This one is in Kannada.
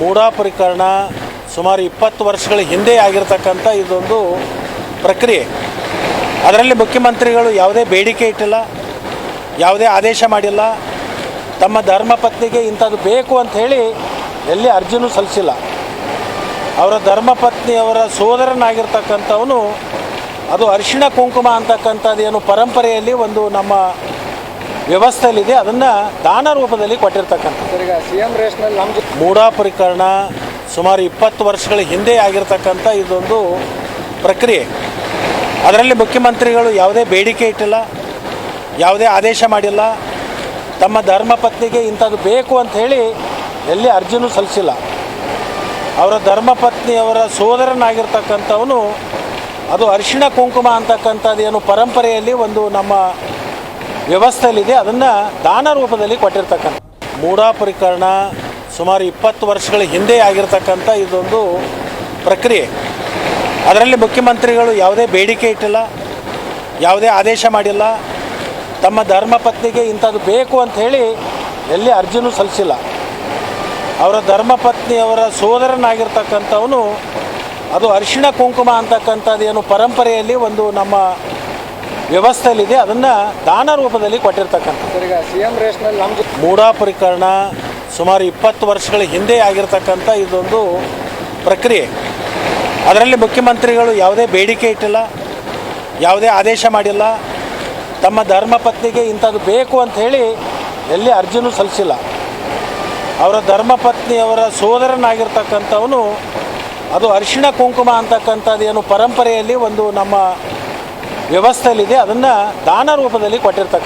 ಮೂಡಾ ಪ್ರಕರಣ ಸುಮಾರು ಇಪ್ಪತ್ತು ವರ್ಷಗಳ ಹಿಂದೆ ಆಗಿರ್ತಕ್ಕಂಥ ಇದೊಂದು ಪ್ರಕ್ರಿಯೆ. ಅದರಲ್ಲಿ ಮುಖ್ಯಮಂತ್ರಿಗಳು ಯಾವುದೇ ಬೇಡಿಕೆ ಇಟ್ಟಿಲ್ಲ, ಯಾವುದೇ ಆದೇಶ ಮಾಡಿಲ್ಲ. ತಮ್ಮ ಧರ್ಮಪತ್ನಿಗೆ ಇಂಥದ್ದು ಬೇಕು ಅಂತ ಹೇಳಿ ಎಲ್ಲಿ ಅರ್ಜಿನೂ ಸಲ್ಲಿಸಿಲ್ಲ. ಅವರ ಧರ್ಮಪತ್ನಿಯವರ ಸೋದರನಾಗಿರ್ತಕ್ಕಂಥವನು ಅದು ಅರಿಶಿಣ ಕುಂಕುಮ ಅಂತಕ್ಕಂಥದ್ದು ಏನು ಪರಂಪರೆಯಲ್ಲಿ ಒಂದು ನಮ್ಮ ವ್ಯವಸ್ಥೆಯಲ್ಲಿದೆ ಅದನ್ನು ದಾನ ರೂಪದಲ್ಲಿ ಕೊಟ್ಟಿರ್ತಕ್ಕಂಥ. ಮೂಡಾ ಪರಿಕರಣ ಸುಮಾರು ಇಪ್ಪತ್ತು ವರ್ಷಗಳ ಹಿಂದೆ ಆಗಿರ್ತಕ್ಕಂಥ ಇದೊಂದು ಪ್ರಕ್ರಿಯೆ. ಅದರಲ್ಲಿ ಮುಖ್ಯಮಂತ್ರಿಗಳು ಯಾವುದೇ ಬೇಡಿಕೆ ಇಟ್ಟಿಲ್ಲ ಯಾವುದೇ ಆದೇಶ ಮಾಡಿಲ್ಲ ತಮ್ಮ ಧರ್ಮಪತ್ನಿಗೆ ಇಂಥದ್ದು ಬೇಕು ಅಂತ ಹೇಳಿ ಎಲ್ಲಿ ಅರ್ಜಿನೂ ಸಲ್ಲಿಸಿಲ್ಲ. ಅವರ ಧರ್ಮಪತ್ನಿಯವರ ಸೋದರನಾಗಿರ್ತಕ್ಕಂಥವನು ಅದು ಅರಿಶಿಣ ಕುಂಕುಮ ಅಂತಕ್ಕಂಥದ್ದು ಏನು ಪರಂಪರೆಯಲ್ಲಿ ಒಂದು ನಮ್ಮ ವ್ಯವಸ್ಥೆಯಲ್ಲಿದೆ. ಅದನ್ನು ದಾನ ರೂಪದಲ್ಲಿ ಕೊಟ್ಟಿರ್ತಕ್ಕಂಥ ಮೂಡಾ ಪ್ರಕರಣ ಸುಮಾರು ಇಪ್ಪತ್ತು ವರ್ಷಗಳ ಹಿಂದೆ ಆಗಿರ್ತಕ್ಕಂಥ ಇದೊಂದು ಪ್ರಕ್ರಿಯೆ. ಅದರಲ್ಲಿ ಮುಖ್ಯಮಂತ್ರಿಗಳು ಯಾವುದೇ ಬೇಡಿಕೆ ಇಟ್ಟಿಲ್ಲ, ಯಾವುದೇ ಆದೇಶ ಮಾಡಿಲ್ಲ. ತಮ್ಮ ಧರ್ಮಪತ್ನಿಗೆ ಇಂಥದ್ದು ಬೇಕು ಅಂತ ಹೇಳಿ ಎಲ್ಲಿ ಅರ್ಜಿನೂ ಸಲ್ಲಿಸಿಲ್ಲ. ಅವರ ಧರ್ಮಪತ್ನಿಯವರ ಸೋದರನಾಗಿರ್ತಕ್ಕಂಥವನು ಅದು ಅರಿಶಿಣ ಕುಂಕುಮ ಅಂತಕ್ಕಂಥದ್ದು ಏನು ಪರಂಪರೆಯಲ್ಲಿ ಒಂದು ನಮ್ಮ ವ್ಯವಸ್ಥೆಯಲ್ಲಿದೆ ಅದನ್ನು ದಾನ ರೂಪದಲ್ಲಿ ಕೊಟ್ಟಿರ್ತಕ್ಕಂಥ. ಸರ್ ಈಗ ಸಿ ಎಂ ರೇಸ್ನಲ್ಲಿ ನಮ್ಮ ಜೊತೆ ಮೂಡಾ ಪ್ರಕರಣ ಸುಮಾರು ಇಪ್ಪತ್ತು ವರ್ಷಗಳ ಹಿಂದೆ ಆಗಿರ್ತಕ್ಕಂಥ ಇದೊಂದು ಪ್ರಕ್ರಿಯೆ. ಅದರಲ್ಲಿ ಮುಖ್ಯಮಂತ್ರಿಗಳು ಯಾವುದೇ ಬೇಡಿಕೆ ಇಟ್ಟಿಲ್ಲ ಯಾವುದೇ ಆದೇಶ ಮಾಡಿಲ್ಲ. ತಮ್ಮ ಧರ್ಮಪತ್ನಿಗೆ ಇಂಥದ್ದು ಬೇಕು ಅಂತ ಹೇಳಿ ಎಲ್ಲಿ ಅರ್ಜಿನೂ ಸಲ್ಲಿಸಿಲ್ಲ. ಅವರ ಧರ್ಮಪತ್ನಿಯವರ ಸೋದರನಾಗಿರ್ತಕ್ಕಂಥವನು ಅದು ಅರಿಶಿಣ ಕುಂಕುಮ ಅಂತಕ್ಕಂಥದ್ದು ಏನು ಪರಂಪರೆಯಲ್ಲಿ ಒಂದು ನಮ್ಮ ವ್ಯವಸ್ಥೆಯಲ್ಲಿದೆ. ಅದನ್ನು ದಾನ ರೂಪದಲ್ಲಿ ಕೊಟ್ಟಿರ್ತಕ್ಕಂಥ